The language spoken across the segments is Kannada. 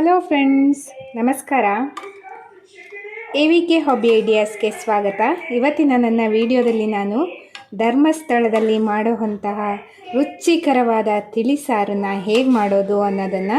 ಹಲೋ ಫ್ರೆಂಡ್ಸ್ ನಮಸ್ಕಾರ. ಎ ವಿ ಕೆ ಹಾಬಿ ಐಡಿಯಾಸ್ಗೆ ಸ್ವಾಗತ. ಇವತ್ತಿನ ನನ್ನ ವಿಡಿಯೋದಲ್ಲಿ ನಾನು ಧರ್ಮಸ್ಥಳದಲ್ಲಿ ಮಾಡುವಂತಹ ರುಚಿಕರವಾದ ತಿಳಿಸಾರನ್ನು ಹೇಗೆ ಮಾಡೋದು ಅನ್ನೋದನ್ನು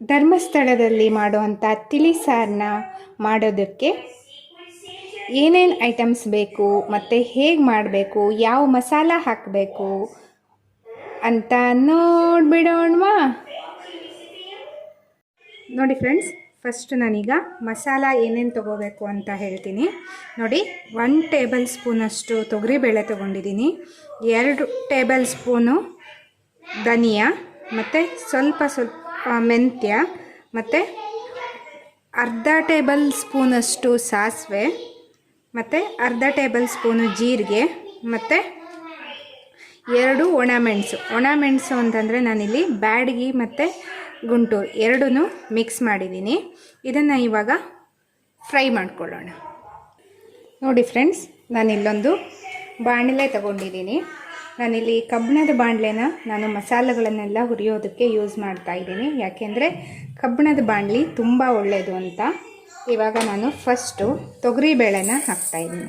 ಧರ್ಮಸ್ಥಳದಲ್ಲಿ ಮಾಡುವಂಥ ತಿಳಿಸಾರನ್ನ ಮಾಡೋದಕ್ಕೆ ಏನೇನು ಐಟಮ್ಸ್ ಬೇಕು, ಮತ್ತು ಹೇಗೆ ಮಾಡಬೇಕು, ಯಾವ ಮಸಾಲ ಹಾಕಬೇಕು ಅಂತ ನೋಡ್ಬಿಡೋಣವಾ? ನೋಡಿ ಫ್ರೆಂಡ್ಸ್ ಫಸ್ಟ್ ನಾನೀಗ ಮಸಾಲ ಏನೇನು ತೊಗೋಬೇಕು ಅಂತ ಹೇಳ್ತೀನಿ. ನೋಡಿ ಒನ್ ಟೇಬಲ್ ಸ್ಪೂನಷ್ಟು ತೊಗರಿಬೇಳೆ ತೊಗೊಂಡಿದ್ದೀನಿ. ಎರಡು ಟೇಬಲ್ ಸ್ಪೂನು ಧನಿಯಾ, ಮತ್ತು ಸ್ವಲ್ಪ ಸ್ವಲ್ಪ ಮೆಂತ್ಯ ಮತ್ತು ಅರ್ಧ ಟೇಬಲ್ ಸ್ಪೂನಷ್ಟು ಸಾಸಿವೆ ಮತ್ತು ಅರ್ಧ ಟೇಬಲ್ ಸ್ಪೂನು ಜೀರಿಗೆ ಮತ್ತು ಎರಡು ಒಣಮೆಣಸು ಒಣಮೆಣಸು ಅಂತಂದರೆ ನಾನಿಲ್ಲಿ ಬ್ಯಾಡಗಿ ಮತ್ತು ಗುಂಟೂರು ಎರಡೂ ಮಿಕ್ಸ್ ಮಾಡಿದ್ದೀನಿ. ಇದನ್ನು ಇವಾಗ ಫ್ರೈ ಮಾಡ್ಕೊಳ್ಳೋಣ. ನೋಡಿ ಫ್ರೆಂಡ್ಸ್, ನಾನಿಲ್ಲೊಂದು ಬಾಣಲೆ ತಗೊಂಡಿದ್ದೀನಿ. ನಾನಿಲ್ಲಿ ಕಬ್ಬಿಣದ ಬಾಣಲೆನ ನಾನು ಮಸಾಲೆಗಳನ್ನೆಲ್ಲ ಹುರಿಯೋದಕ್ಕೆ ಯೂಸ್ ಮಾಡ್ತಾ ಇದ್ದೀನಿ. ಯಾಕೆಂದರೆ ಕಬ್ಬಿಣದ ಬಾಣಲಿ ತುಂಬ ಒಳ್ಳೆಯದು ಅಂತ ಇವಾಗ ನಾನು ಫಸ್ಟು ತೊಗರಿಬೇಳೆನ ಹಾಕ್ತಾಯಿದ್ದೀನಿ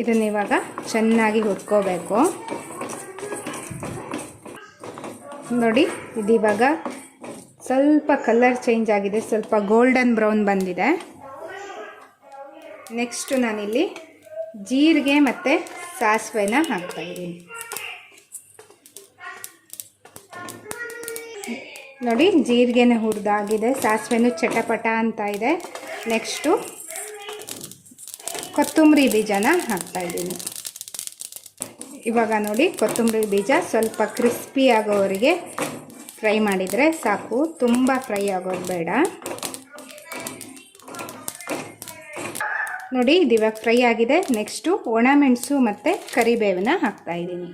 ಇದನ್ನ ಇವಾಗ ಚೆನ್ನಾಗಿ ಹುರ್ಕೋಬೇಕು. ನೋಡಿ, ಇದಿವಾಗ ಸ್ವಲ್ಪ ಕಲರ್ ಚೇಂಜ್ ಆಗಿದೆ, ಸ್ವಲ್ಪ ಗೋಲ್ಡನ್ ಬ್ರೌನ್ ಬಂದಿದೆ. ನೆಕ್ಸ್ಟು ನಾನಿಲ್ಲಿ ಜೀರಿಗೆ ಮತ್ತು ಸಾಸಿವೆನ ಹಾಕ್ತಾಯಿದ್ದೀನಿ ನೋಡಿ, ಜೀರಿಗೆನ ಹುರಿದಾಗಿದೆ, ಸಾಸಿವೆನೂ ಚಟಪಟ ಅಂತ ಇದೆ. ನೆಕ್ಸ್ಟು ಕೊತ್ತಂಬರಿ ಬೀಜನ ಹಾಕ್ತಾಯಿದ್ದೀನಿ ಇವಾಗ ನೋಡಿ, ಕೊತ್ತಂಬರಿ ಬೀಜ ಸ್ವಲ್ಪ ಕ್ರಿಸ್ಪಿ ಆಗೋವರೆಗೆ ಫ್ರೈ ಮಾಡಿದರೆ ಸಾಕು. ತುಂಬ ಫ್ರೈ ಆಗೋದು ಬೇಡ. ನೋಡಿ ಇದು ಇವಾಗ ಫ್ರೈ ಆಗಿದೆ. ನೆಕ್ಸ್ಟು ಒಣಮೆಣಸು ಮತ್ತು ಕರಿಬೇವನ್ನ ಹಾಕ್ತಾಯಿದ್ದೀನಿ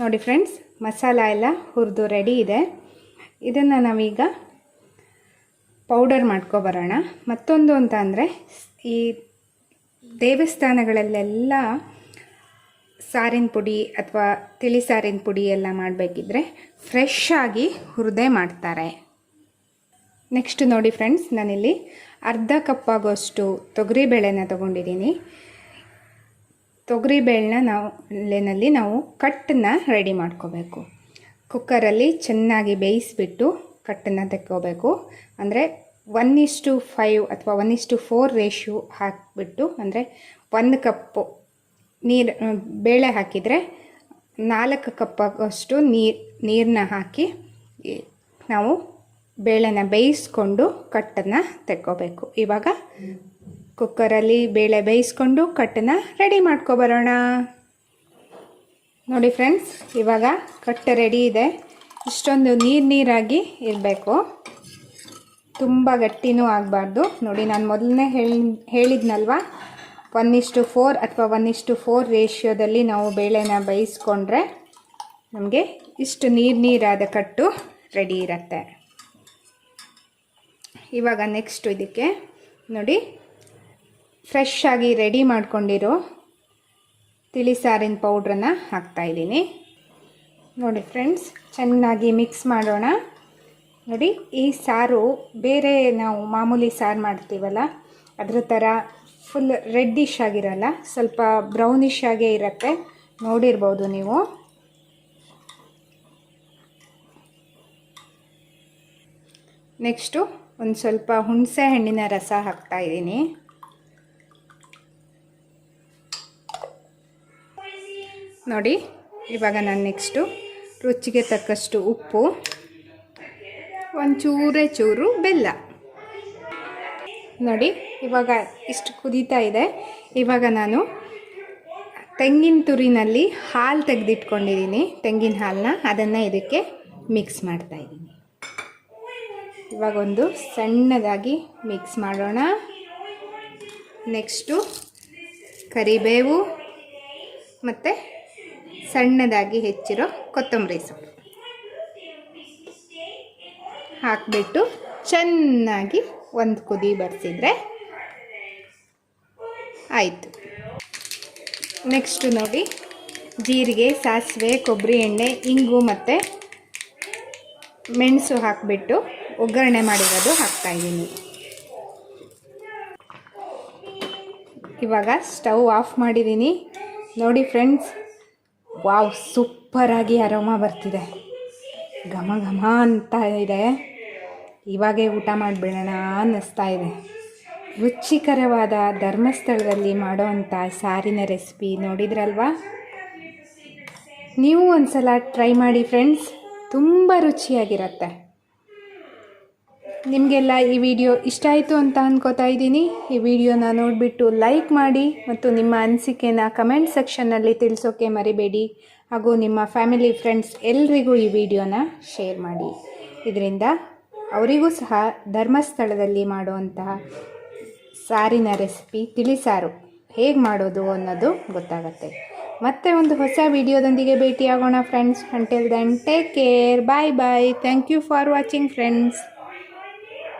ನೋಡಿ ಫ್ರೆಂಡ್ಸ್, ಮಸಾಲ ಎಲ್ಲ ಹುರಿದು ರೆಡಿ ಇದೆ. ಇದನ್ನು ನಾವೀಗ ಪೌಡರ್ ಮಾಡ್ಕೊಬರೋಣ. ಮತ್ತೊಂದು ಅಂತ ಅಂದರೆ, ಈ ದೇವಸ್ಥಾನಗಳಲ್ಲೆಲ್ಲ ಸಾರಿನ ಪುಡಿ ಅಥವಾ ತಿಳಿ ಸಾರಿನ ಪುಡಿ ಎಲ್ಲ ಮಾಡಬೇಕಿದ್ರೆ ಫ್ರೆಶ್ ಆಗಿ ಹುರಿದೇ ಮಾಡ್ತಾರೆ. ನೆಕ್ಸ್ಟ್ ನೋಡಿ ಫ್ರೆಂಡ್ಸ್, ನಾನಿಲ್ಲಿ ಅರ್ಧ ಕಪ್ ಆಗೋಷ್ಟು ತೊಗರಿಬೇಳೆನ ತೊಗೊಂಡಿದ್ದೀನಿ. ತೊಗರಿಬೇಳನ್ನ ನಾವು, ಲೆನಲ್ಲಿ ನಾವು ಕಟ್ಟನ್ನ ರೆಡಿ ಮಾಡ್ಕೋಬೇಕು. ಕುಕ್ಕರಲ್ಲಿ ಚೆನ್ನಾಗಿ ಬೇಯಿಸಿಬಿಟ್ಟು ಕಟ್ಟನ್ನು ತೆಕ್ಕೋಬೇಕು. ಅಂದರೆ ಒನ್ ಇಷ್ಟು ಫೈವ್ ಅಥವಾ ಒನ್ ಇಷ್ಟು ಫೋರ್ ರೇಷು ಹಾಕಿಬಿಟ್ಟು, ಅಂದರೆ ಒಂದು ಕಪ್ಪು ನೀರು, ಬೇಳೆ ಹಾಕಿದರೆ ನಾಲ್ಕು ಕಪ್ಪಾಗಷ್ಟು ನೀರು ನೀರನ್ನ ಹಾಕಿ ನಾವು ಬೇಳೆನ ಬೇಯಿಸ್ಕೊಂಡು ಕಟ್ಟನ್ನು ತೆಕ್ಕೋಬೇಕು. ಇವಾಗ ಕುಕ್ಕರಲ್ಲಿ ಬೇಳೆ ಬೇಯಿಸ್ಕೊಂಡು ಕಟ್ಟನ್ನು ರೆಡಿ ಮಾಡ್ಕೊಬರೋಣ ನೋಡಿ ಫ್ರೆಂಡ್ಸ್, ಇವಾಗ ಕಟ್ಟು ರೆಡಿ ಇದೆ. ಇಷ್ಟೊಂದು ನೀರು ನೀರಾಗಿ ಇರಬೇಕು. ತುಂಬ ಗಟ್ಟಿನೂ ಆಗಬಾರ್ದು. ನೋಡಿ, ನಾನು ಮೊದಲನೇ ಹೇಳಿ, ಹೇಳಿದ್ನಲ್ವ? ಒನ್ ಇಷ್ಟು ಫೋರ್ ಅಥವಾ ಒನ್ ಇಷ್ಟು ಫೋರ್ ರೇಷಿಯೋದಲ್ಲಿ ನಾವು ಬೇಳೆನ ಬೇಯಿಸ್ಕೊಂಡ್ರೆ ನಮಗೆ ಇಷ್ಟು ನೀರು ನೀರಾದ ಕಟ್ಟು ರೆಡಿ ಇರುತ್ತೆ. ಇವಾಗ ನೆಕ್ಸ್ಟ್ ಇದಕ್ಕೆ ನೋಡಿ ಫ್ರೆಶ್ ಆಗಿ ರೆಡಿ ಮಾಡ್ಕೊಂಡಿರೋ ತಿಳಿ ಸಾರಿನ ಪೌಡ್ರನ್ನು ಹಾಕ್ತಾಯಿದ್ದೀನಿ ನೋಡಿ ಫ್ರೆಂಡ್ಸ್ ಚೆನ್ನಾಗಿ ಮಿಕ್ಸ್ ಮಾಡೋಣ. ನೋಡಿ, ಈ ಸಾರು ಬೇರೆ ನಾವು ಮಾಮೂಲಿ ಸಾರು ಮಾಡ್ತೀವಲ್ಲ, ಅದರ ಥರ ಫುಲ್ ರೆಡ್ಡಿಶ್ ಆಗಿರಲ್ಲ, ಸ್ವಲ್ಪ ಬ್ರೌನಿಶ್ ಆಗೇ ಇರುತ್ತೆ. ನೋಡಿರ್ಬೋದು ನೀವು. ನೆಕ್ಸ್ಟು ಒಂದು ಸ್ವಲ್ಪ ಹುಣಸೆ ಹಣ್ಣಿನ ರಸ ಹಾಕ್ತಾಯಿದ್ದೀನಿ ನೋಡಿ, ಇವಾಗ ನಾನು ನೆಕ್ಸ್ಟು ರುಚಿಗೆ ತಕ್ಕಷ್ಟು ಉಪ್ಪು, ಒಂಚೂರೇ ಚೂರು ಬೆಲ್ಲ. ನೋಡಿ, ಇವಾಗ ಇಷ್ಟು ಕುದೀತಾ ಇದೆ. ಇವಾಗ ನಾನು ತೆಂಗಿನ ತುರಿನಲ್ಲಿ ಹಾಲು ತೆಗೆದಿಟ್ಕೊಂಡಿದ್ದೀನಿ. ತೆಂಗಿನ ಹಾಲನ್ನ ಅದನ್ನು ಇದಕ್ಕೆ ಮಿಕ್ಸ್ ಮಾಡ್ತಾಯಿದ್ದೀನಿ ಇವಾಗ ಒಂದು ಸಣ್ಣದಾಗಿ ಮಿಕ್ಸ್ ಮಾಡೋಣ. ನೆಕ್ಸ್ಟು ಕರಿಬೇವು ಮತ್ತು ಸಣ್ಣದಾಗಿ ಹೆಚ್ಚಿರೋ ಕೊತ್ತಂಬರಿ ಸೊಪ್ಪು. ಹಾಕಿಬಿಟ್ಟು ಚೆನ್ನಾಗಿ ಒಂದು ಕುದಿ ಬರ್ಸಿದ್ರೆ ಆಯಿತು. ನೆಕ್ಸ್ಟು ನೋಡಿ ಜೀರಿಗೆ, ಸಾಸಿವೆ, ಕೊಬ್ಬರಿ ಎಣ್ಣೆ, ಇಂಗು ಮತ್ತು ಮೆಣಸು ಹಾಕಿಬಿಟ್ಟು ಒಗ್ಗರಣೆ ಮಾಡಿರೋದು ಹಾಕ್ತಾಯಿದ್ದೀನಿ ಇವಾಗ ಸ್ಟವ್ ಆಫ್ ಮಾಡಿದ್ದೀನಿ. ನೋಡಿ ಫ್ರೆಂಡ್ಸ್, ವಾವ್, ಸೂಪರಾಗಿ ಅರೋಮ ಬರ್ತಿದೆ. ಘಮ ಘಮ ಅಂತ ಇದೆ. ಇವಾಗೇ ಊಟ ಮಾಡಿಬಿಡೋಣ ಅನ್ನಿಸ್ತಾ ಇದೆ. ರುಚಿಕರವಾದ ಧರ್ಮಸ್ಥಳದಲ್ಲಿ ಮಾಡೋವಂಥ ಸಾರಿನ ರೆಸಿಪಿ ನೋಡಿದ್ರಲ್ವಾ? ನೀವು ಒಂದು ಸಲ ಟ್ರೈ ಮಾಡಿ ಫ್ರೆಂಡ್ಸ್, ತುಂಬ ರುಚಿಯಾಗಿರುತ್ತೆ. ನಿಮಗೆಲ್ಲ ಈ ವಿಡಿಯೋ ಇಷ್ಟ ಆಯಿತು ಅಂತ ಅಂದ್ಕೋತಾ ಇದ್ದೀನಿ. ಈ ವಿಡಿಯೋನ ನೋಡಿಬಿಟ್ಟು ಲೈಕ್ ಮಾಡಿ ಮತ್ತು ನಿಮ್ಮ ಅನಿಸಿಕೆನ ಕಮೆಂಟ್ ಸೆಕ್ಷನ್ನಲ್ಲಿ ತಿಳಿಸೋಕೆ ಮರಿಬೇಡಿ. ಹಾಗೂ ನಿಮ್ಮ ಫ್ಯಾಮಿಲಿ ಫ್ರೆಂಡ್ಸ್ ಎಲ್ರಿಗೂ ಈ ವಿಡಿಯೋನ ಶೇರ್ ಮಾಡಿ. ಇದರಿಂದ ಅವರಿಗೂ ಸಹ ಧರ್ಮಸ್ಥಳದಲ್ಲಿ ಮಾಡುವಂತಹ ಸಾರಿನ ರೆಸಿಪಿ ತಿಳಿಸಾರು. ಹೇಗೆ ಮಾಡೋದು ಅನ್ನೋದು ಗೊತ್ತಾಗತ್ತೆ. ಮತ್ತೆ ಒಂದು ಹೊಸ ವಿಡಿಯೋದೊಂದಿಗೆ ಭೇಟಿಯಾಗೋಣ friends until then take care bye bye thank you for watching friends